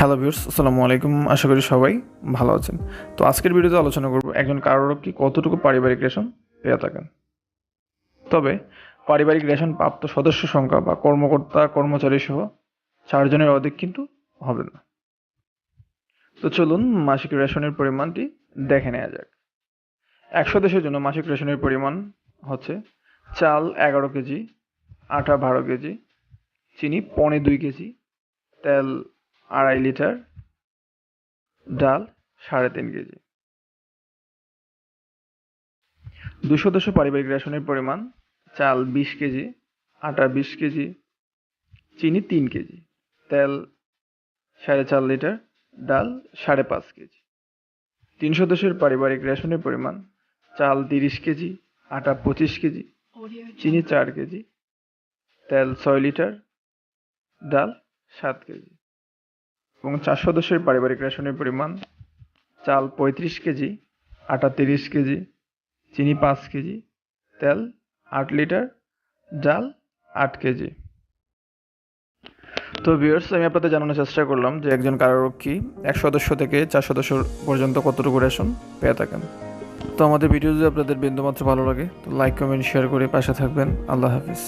Hello viewers আসসালামু আলাইকুম। আশা করি সবাই ভালো আছেন। তো আজকের ভিডিওতে আলোচনা করব একজন কারোরক্ষী কতটুকু পারিবারিক রেশন পেয়ে থাকেন? তবে পারিবারিক রেশন প্রাপ্ত সদস্য সংখ্যা বা কর্মকর্তা, কর্মচারী সহ চারজনের অধিক কিন্তু হবে না। তো চলুন মাসিক রেশনের পরিমাণটি দেখে নেওয়া যাক। এক সদস্যের জন্য মাসিক রেশনের পরিমাণ হচ্ছে চাল এগারো কেজি, আটা বারো কেজি, চিনি পনে দুই কেজি, তেল আড়াই লিটার ডাল সাড়ে তিন কেজি। দুই সদস্য পারিবারিক রেশনের পরিমাণ চাল বিশ কেজি, আটা বিশ কেজি, চিনি তিন কেজি, তেল সাড়ে চার লিটার, ডাল সাড়ে পাঁচ কেজি। তিন সদস্যের পারিবারিক রেশনের পরিমাণ চাল তিরিশ কেজি, আটা পঁচিশ কেজি, চিনি চার কেজি, তেল ছয় লিটার, ডাল সাত কেজি। এবং চার সদস্যের পারিবারিক রেশনের পরিমাণ, চাল পঁয়ত্রিশ কেজি, আটা তিরিশ কেজি, চিনি পাঁচ কেজি, তেল আট লিটার, ডাল আট কেজি। তো ভিউয়ার্স আমি আপনাদের জানানোর চেষ্টা করলাম যে একজন কারারক্ষী এক সদস্য থেকে চার সদস্য পর্যন্ত কতটুকু রেশন পেয়ে থাকেন। তো আমাদের ভিডিও যদি আপনাদের বিন্দুমাত্র ভালো লাগে, তো লাইক কমেন্ট শেয়ার করে পাশে থাকবেন। আল্লাহ হাফিজ।